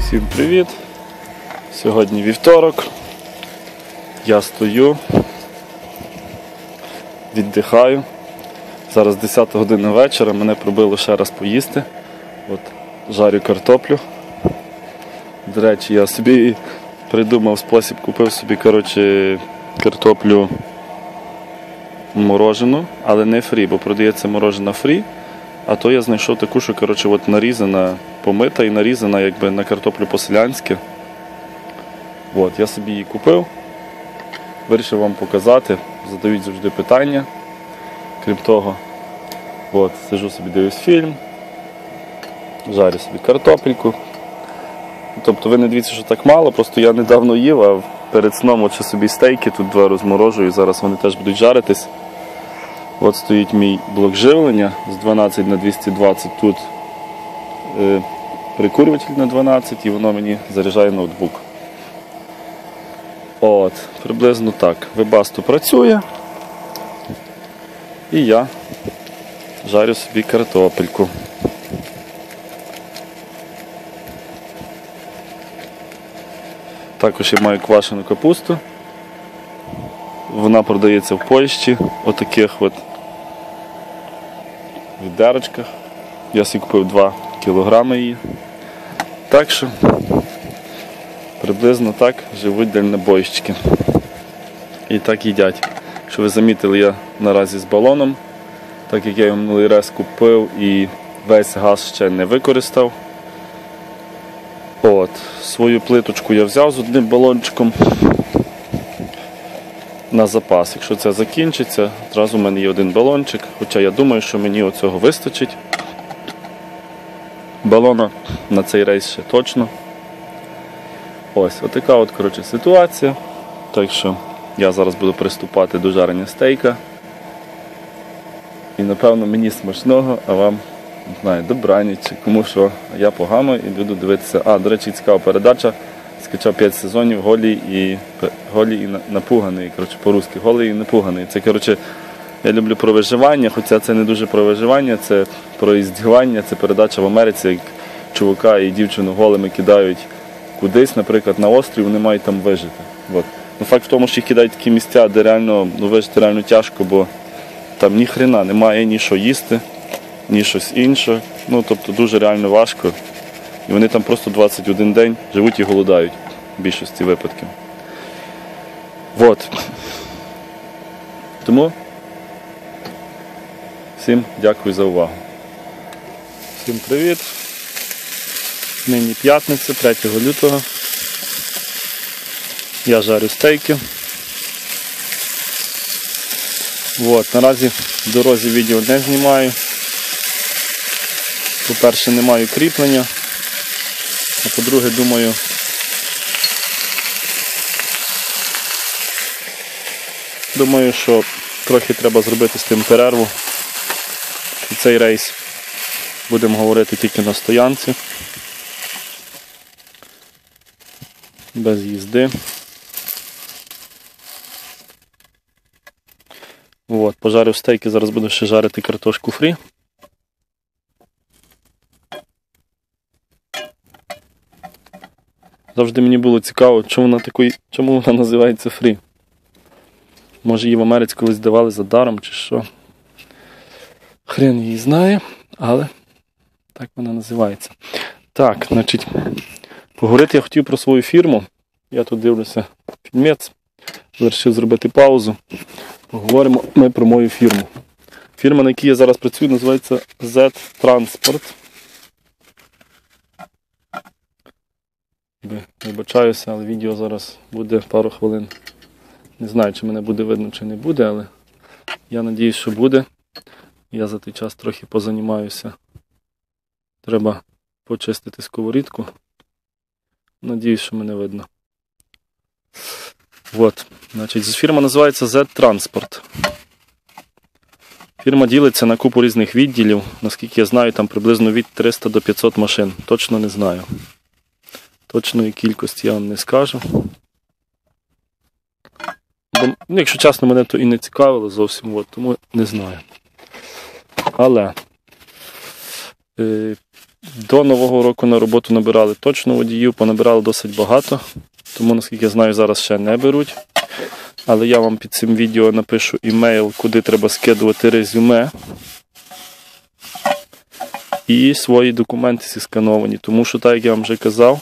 Всім привіт! Сьогодні вівторок. Я стою, віддихаю. Зараз 10 година вечора, мене пробило ще раз поїсти. От, Жарю картоплю. До речі, я собі придумав спосіб, купив собі коротше, картоплю морожену, але не фрі, бо продається морожена фрі. А то я знайшов таку, що коротше, от нарізана, помита і нарізана якби на картоплю по-селянськи. От, я собі її купив. Вирішив вам показати, задають завжди питання. Крім того, от, сижу собі дивлюсь фільм, жарю собі картопельку. Тобто ви не дивіться, що так мало, просто я недавно їв, а перед сном от собі стейки тут два розморожую, зараз вони теж будуть жаритись. От стоїть мій блок живлення з 12 на 220 тут е, прикурюватель на 12 і воно мені заряджає ноутбук. От, Приблизно так. Вебасту працює. І я жарю собі картопельку. Також я маю квашену капусту. Вона продається в Польщі, отаких от відерочках. Я собі купив 2 кілограми її. Так що приблизно так живуть дальнобойщики. І так їдять. Що ви замітили, я наразі з балоном, так як я його минулий раз купив і весь газ ще не використав. От, Свою плиточку я взяв з одним балончиком на запас. Якщо це закінчиться, одразу в мене є один балончик, хоча я думаю, що мені оцього вистачить. Балона на цей рейс ще точно. Ось, отака от коротше, ситуація. Так що я зараз буду приступати до жарення стейка. І напевно мені смачного, а вам не знаю, добраніч, кому що. Я погано і буду дивитися. А, до речі, цікава передача. Скачав 5 сезонів голі і голі і напуганий. Коротше, по-русски, голий і напуганий. Це коротше, я люблю про виживання, хоча це не дуже про виживання, це про іздівання, це передача в Америці, як чувака і дівчину голими кидають кудись, наприклад, на острів, вони мають там вижити. От. Ну, Факт в тому, що їх кидають такі місця, де реально ну, вижити реально тяжко, бо там ні хрена немає ні що їсти, ні щось інше. Ну, тобто дуже реально важко. І вони там просто 21 день живуть і голодають в більшості випадків. От. Тому всім дякую за увагу. Всім привіт. Нині п'ятниця, 3 лютого. Я жарю стейки. От, наразі в дорозі відео не знімаю. По-перше, не маю кріплення. По-друге, думаю, думаю, що трохи треба зробити з тим перерву. І цей рейс будемо говорити тільки на стоянці. Без їзди. От, пожарив стейки, зараз буду ще жарити картошку фрі. Завжди мені було цікаво, чому вона такої, чому вона називається фрі. Може її в Америці колись давали за даром чи що. Хрен її знає, але так вона називається. Так, значить, поговорити я хотів про свою фірму. Я тут дивлюся фільмець. Вирішив зробити паузу. Поговоримо ми про мою фірму. Фірма, на якій я зараз працюю, називається Z-Transport. Вибачаюся, але відео зараз буде пару хвилин. Не знаю, чи мене буде видно, чи не буде, але я сподіваюся, що буде. Я за той час трохи позанімаюся. Треба почистити сковорідку. Надіюсь, що мене видно. От, значить, фірма називається Z-Transport. Фірма ділиться на купу різних відділів. Наскільки я знаю, там приблизно від 300 до 500 машин. Точно не знаю. Точної кількості я вам не скажу. Бо, ну, якщо чесно, мене то і не цікавило зовсім, от, тому не знаю. Але е, до Нового року на роботу набирали точно водіїв, понабирали досить багато, тому, наскільки я знаю, зараз ще не беруть. Але я вам під цим відео напишу імейл, куди треба скидувати резюме і свої документи зіскановані. Тому що, так як я вам вже казав,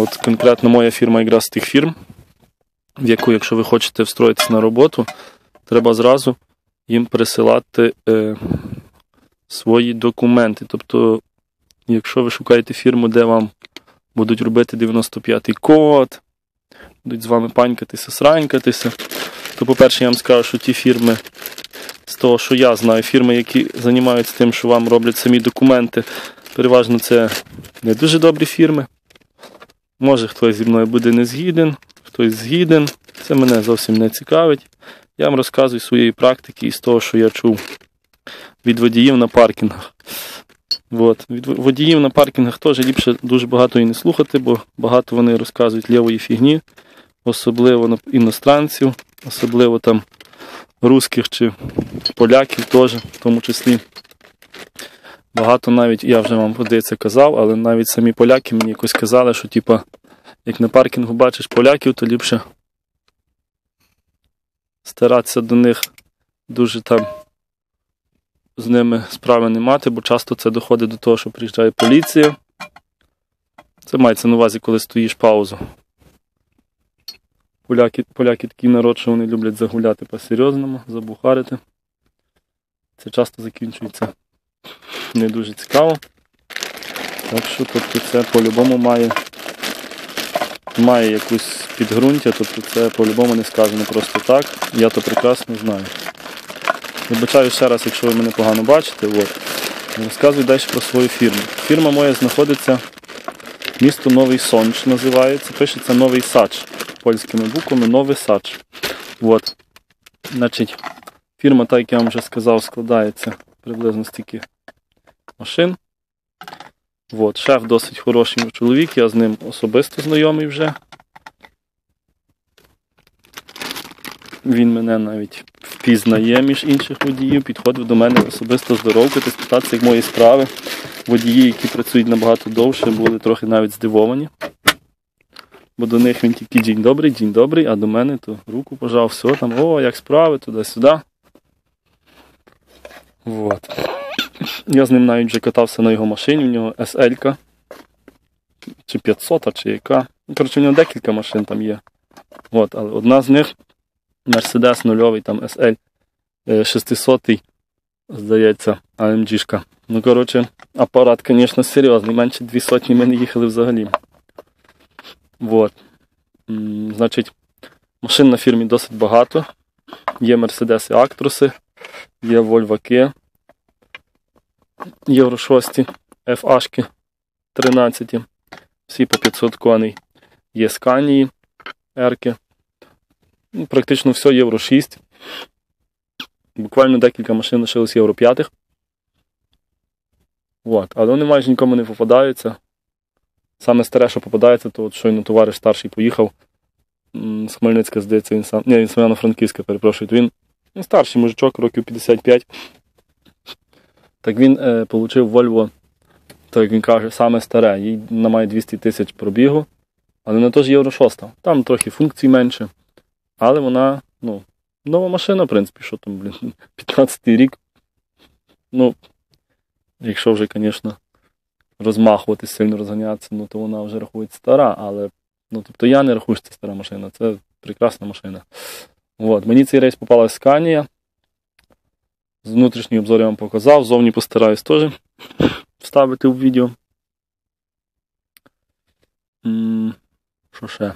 от конкретно моя фірма якраз з тих фірм, в яку, якщо ви хочете встроїтися на роботу, треба зразу їм присилати е, свої документи. Тобто, якщо ви шукаєте фірму, де вам будуть робити 95-й код, будуть з вами панькатися, сранькатися, то, по-перше, я вам скажу, що ті фірми, з того, що я знаю, фірми, які займаються тим, що вам роблять самі документи, переважно це не дуже добрі фірми. Може хтось зі мною буде не згіден, хтось згіден. Це мене зовсім не цікавить. Я вам розказую своєї практики і з того, що я чув від водіїв на паркінгах. От. Від водіїв на паркінгах теж ліпше дуже багато і не слухати, бо багато вони розказують лівої фігні, особливо іностранців, особливо там русських чи поляків теж, в тому числі. Багато навіть, я вже вам здається, казав, але навіть самі поляки мені якось казали, що типа, як на паркінгу бачиш поляків, то ліпше старатися до них дуже там з ними справи не мати, бо часто це доходить до того, що приїжджає поліція. Це мається на увазі, коли стоїш паузу. Поляки поляки такий народ, що вони люблять загуляти по-серйозному, забухарити. Це часто закінчується не дуже цікаво. Так що тобто це по-любому має має якусь підґрунтя, тобто це по-любому не сказано просто так. Я то прекрасно знаю. Вибачаю ще раз, якщо ви мене погано бачите. От. Розказую далі про свою фірму. Фірма моя знаходиться місто Новий Сонч називається. Пишеться Новий Сач. Польськими буквами Новий Сач. От. Значить, Фірма, так як я вам вже сказав, складається приблизно стільки машин. От. Шеф досить хороший чоловік, я з ним особисто знайомий вже. Він мене навіть впізнає між інших водіїв, підходив до мене особисто здоровкати, спитатися, як мої справи. Водії, які працюють набагато довше, були трохи навіть здивовані. Бо до них він тільки день добрий, день добрий, а до мене то руку пожав, все там, о, як справи, туди-сюди. Вот. Я з ним навіть вже катався на його машині, в нього SL, чи 500, чи яка. Коротше, в нього декілька машин там є. От, але одна з них Мерседес нульовий, там SL 600, здається, AMG. Ну, коротше, апарат, звісно, серйозний. Менше дві сотні ми не їхали взагалі. Вот. Значить, машин на фірмі досить багато. Є Мерседеси Актруси, є Вольваки, Євро 6, FH 13, всі по 500 коней. Є Сканії, Ерки. Практично все Євро 6. Буквально декілька машин лишилось Євро 5. От. Але вони майже нікому не попадаються. Саме старе, що попадається, то от щойно товариш старший поїхав з Хмельницька, здається, він сам. Ні, він саме франківська перепрошую. він старший мужичок, років 55. Так він е, отримав Volvo, так як він каже, саме старе. Їй вона має 200 тисяч пробігу, але вона теж Євро 6. Там трохи функцій менше. Але вона, ну, нова машина, в принципі, що там, блін, 15-й рік. Ну, якщо вже, звісно, розмахувати, сильно розганятися, ну то вона вже рахується стара, але ну, тобто я не рахую, що це стара машина, це прекрасна машина. От, Мені цей рейс попала Сканія. Внутрішній обзор я вам показав, зовні постараюсь теж вставити в відео. Що ще?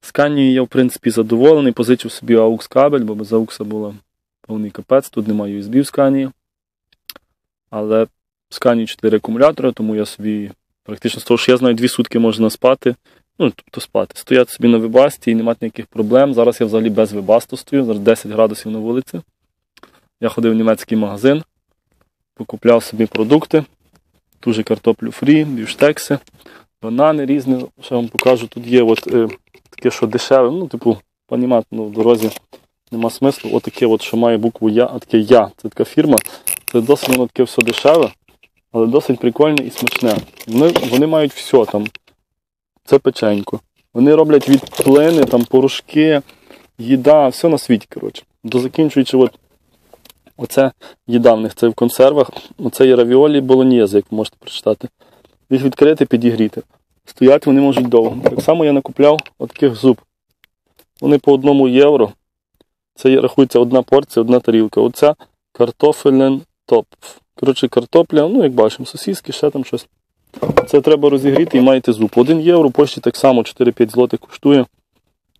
Сканією я, в принципі, задоволений, позичив собі AUX кабель, бо без AUX була повний капець, тут немає USB в сканії. Але сканію 4 акумулятори, тому я собі практично з того, що я знаю, дві сутки можна спати. Ну, тобто спати. Стояти собі на вибасті і не мати ніяких проблем. Зараз я взагалі без вибасту стою, зараз 10 градусів на вулиці. Я ходив в німецький магазин, покупляв собі продукти, дуже картоплю фрі, бюштекси, банани різні. Ще вам покажу, тут є от, е, таке, що дешеве, ну, типу, понімати, ну, в дорозі нема смислу. Отаке, от, що має букву Я, а таке Я. Це така фірма. Це досить воно таке все дешеве, але досить прикольне і смачне. Вони, вони мають все там. Це печенько. Вони роблять від плини, там порошки, їда, все на світі, коротше. До закінчуючи, от, оце їда це в консервах. Оце є равіолі болоньєзи, як ви можете прочитати. Їх відкрити, підігріти. Стоять вони можуть довго. Так само я накупляв таких зуб. Вони по одному євро. Це рахується одна порція, одна тарілка. Оце картофелен топ. Коротше, картопля, ну як бачимо, сосиски, ще там щось. Це треба розігріти і маєте зуб. Один євро, пошті так само 4-5 злотих коштує.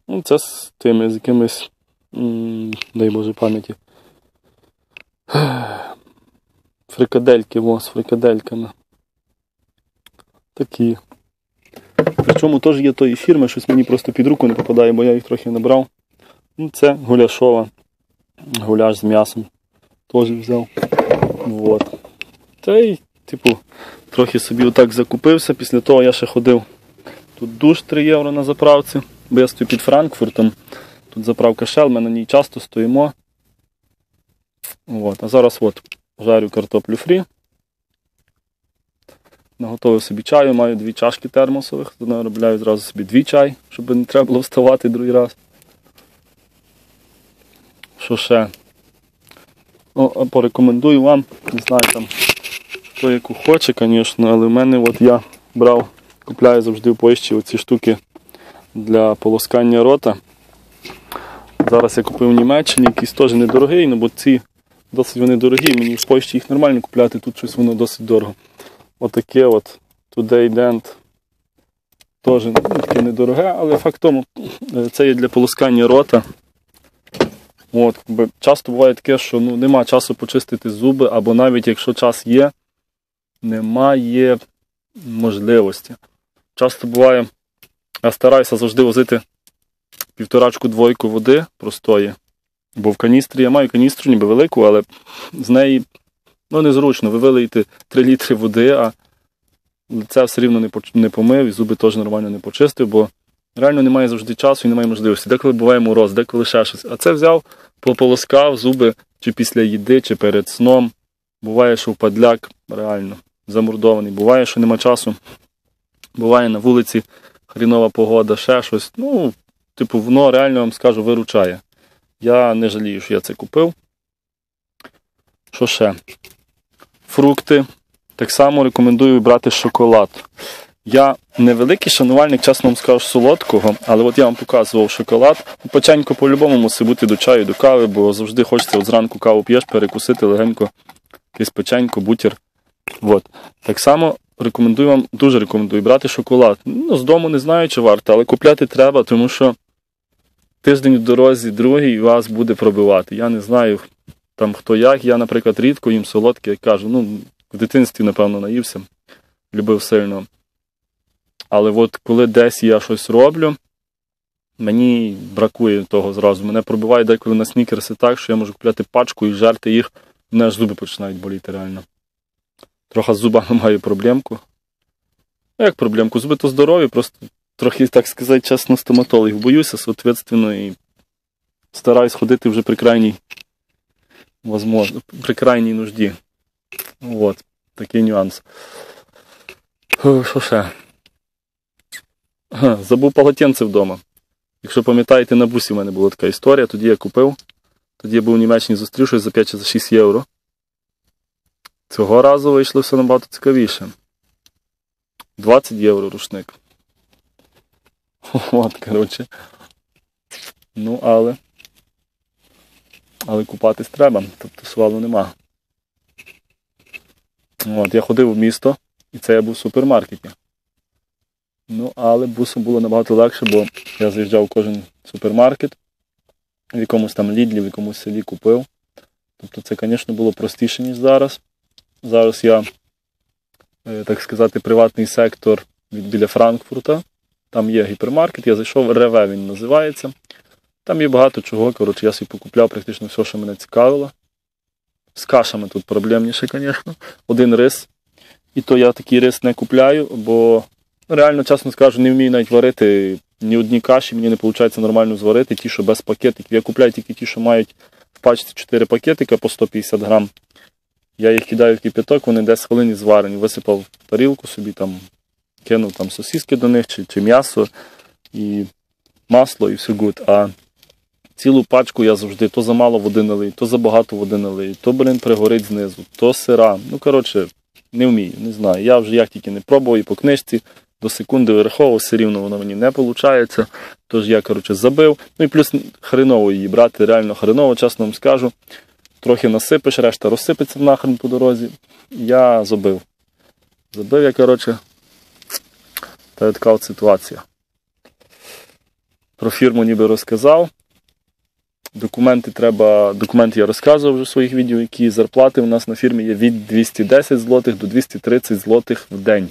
Ну, Це з тими, з якимись, дай Боже пам'яті. Фрикадельки, во, з фрикадельками. Такі. Причому теж є тої фірми, щось мені просто під руку не попадає, бо я їх трохи набрав. Ну, Це гуляшова. Гуляш з м'ясом. Теж взяв. Вот. Та й, типу, трохи собі отак закупився. Після того я ще ходив. Тут душ 3 євро на заправці, бо я стою під Франкфуртом. Тут заправка Shell, ми на ній часто стоїмо. От. А зараз от, жарю картоплю фрі. Наготовив собі чаю, маю дві чашки термосових, то наробляю зразу собі дві чай, щоб не треба було вставати другий раз. Що ще? Ну, порекомендую вам, не знаю там, хто яку хоче, звісно, але в мене от я брав, купляю завжди в Польщі оці штуки для полоскання рота. Зараз я купив в Німеччині, якийсь теж недорогий, ну бо ці досить вони дорогі, мені в Польщі їх нормально купляти, тут щось воно досить дорого. Отаке от Today Dent. Теж ну, таке недороге, але факт тому, е, це є для полоскання рота. От, Часто буває таке, що ну, нема часу почистити зуби, або навіть якщо час є, немає можливості. Часто буває, я стараюся завжди возити півторачку-двойку води простої. Бо в каністрі я маю каністру ніби велику, але з неї ну, незручно. Ви вилиєте 3 літри води, а лице все рівно не помив і зуби теж нормально не почистив, бо реально немає завжди часу і немає можливості. Деколи буває мороз, деколи ще щось. А це взяв, пополоскав зуби чи після їди, чи перед сном. Буває, що впадляк реально замордований. Буває, що нема часу. Буває на вулиці хрінова погода, ще щось. Ну, типу, воно реально вам скажу, виручає. Я не жалію, що я це купив. Що ще? Фрукти. Так само рекомендую брати шоколад. Я невеликий шанувальник, чесно вам скажу, солодкого, але от я вам показував шоколад. Печенько по-любому мусить бути до чаю, до кави, бо завжди хочеться от зранку каву п'єш, перекусити легенько якесь печенько, бутір. От. Так само рекомендую вам, дуже рекомендую брати шоколад. Ну, З дому не знаю, чи варто, але купляти треба, тому що тиждень в дорозі, другий вас буде пробивати. Я не знаю там хто як. Я, наприклад, рідко їм солодке, як кажу, ну, в дитинстві, напевно, наївся, любив сильно. Але от коли десь я щось роблю, мені бракує того зразу. Мене пробиває деколи на снікерси так, що я можу купляти пачку і жарти їх, мене аж зуби починають боліти реально. Трохи з зубами маю проблемку. Ну, як проблемку? Зуби то здорові, просто трохи, так сказати, чесно, стоматологів боюся, соответственно, і стараюсь ходити вже при крайній, возможно, при крайній нужді. От, такий нюанс. Що ще? Забув полотенце вдома. Якщо пам'ятаєте, на бусі в мене була така історія, тоді я купив. Тоді я був у Німеччині зустрів щось за 5 чи за 6 євро. Цього разу вийшло все набагато цікавіше. 20 євро рушник. От, коротше. Ну, але. Але купатись треба, тобто свалу нема. От, Я ходив в місто, і це я був в супермаркеті. Ну, але бусом було набагато легше, бо я заїжджав в кожен супермаркет, в якомусь там лідлі, в якомусь селі купив. Тобто це, звісно, було простіше, ніж зараз. Зараз я, е, так сказати, приватний сектор від біля Франкфурта. Там є гіпермаркет, я зайшов, Реве він називається. Там є багато чого. Коротше, я собі покупляв практично все, що мене цікавило. З кашами тут проблемніше, звісно. Один рис. І то я такий рис не купляю, бо реально, чесно скажу, не вмію навіть варити ні одні каші мені не виходить нормально зварити, ті, що без пакетиків. Я купляю тільки ті, що мають в пачці 4 пакетика по 150 грам. Я їх кидаю в кипяток, вони 10 хвилин зварені. Висипав тарілку собі, там, кинув там сосиски до них, чи, чи м'ясо, і масло, і все гуд. А цілу пачку я завжди то замало води налию, то забагато води налию, то, блин, пригорить знизу, то сира. Ну, коротше, не вмію, не знаю. Я вже як тільки не пробував і по книжці до секунди вираховував, все рівно воно мені не виходить. Тож я, коротше, забив. Ну і плюс хреново її брати, реально хреново, чесно вам скажу. Трохи насипиш, решта розсипеться нахрен по дорозі. Я забив. Забив я, коротше, та така ситуація. Про фірму ніби розказав. Документи треба, документи я розказував вже в своїх відео, які зарплати у нас на фірмі є від 210 злотих до 230 злотих в день.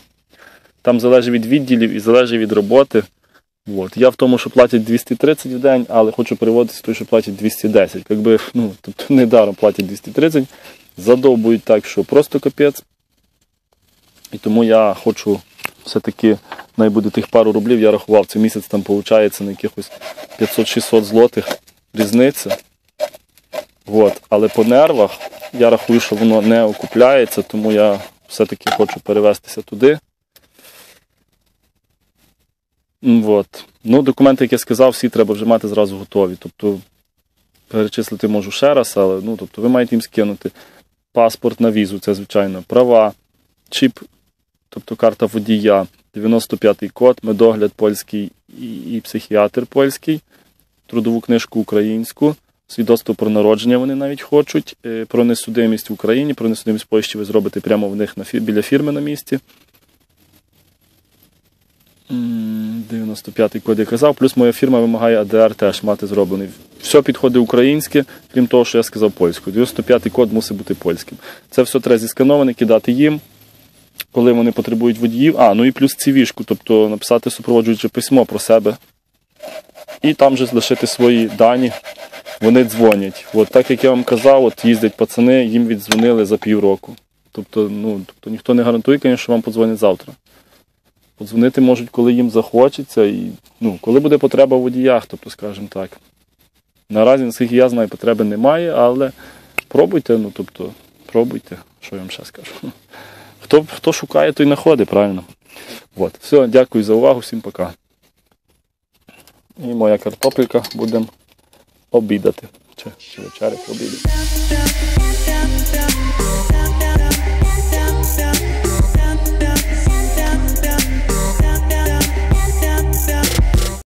Там залежить від відділів і залежить від роботи. От. Я в тому, що платять 230 в день, але хочу переводитися в той, що платять 210. Якби, ну, тобто недаром платять 230, задовбують так, що просто капець. І тому я хочу все-таки, найбуде тих пару рублів, я рахував, цей місяць там виходить на якихось 500-600 злотих різниця. От. Але по нервах я рахую, що воно не окупляється, тому я все-таки хочу перевестися туди. От. Ну, Документи, як я сказав, всі треба вже мати зразу готові. Тобто перечислити можу ще раз, але ну, тобто, ви маєте їм скинути паспорт на візу, це звичайно, права, чіп, тобто карта водія, 95-й код, медогляд польський і, психіатр польський, трудову книжку українську, свідоцтво про народження вони навіть хочуть, е, про несудимість в Україні, про несудимість в Польщі ви зробите прямо в них на, біля фірми на місці. 95-й код я казав, плюс моя фірма вимагає АДР теж мати зроблений. Все підходить українське, крім того, що я сказав польською. 95-й код мусить бути польським. Це все треба зіскановане, кидати їм, коли вони потребують водіїв. А, ну і плюс цівішку, тобто написати супроводжуюче письмо про себе. І там же залишити свої дані. Вони дзвонять. От так як я вам казав, от їздять пацани, їм віддзвонили за півроку. Тобто, ну, тобто ніхто не гарантує, звісно, що вам подзвонять завтра. Подзвонити можуть, коли їм захочеться, і ну, коли буде потреба в водіях, тобто, скажімо так. Наразі, наскільки я знаю, потреби немає, але пробуйте, ну тобто, пробуйте, що я вам ще скажу. Хто хто шукає, той знаходить, правильно. От. Все, дякую за увагу, всім пока. І моя картопелька будемо обідати. Чи, чи вечеряти обідати.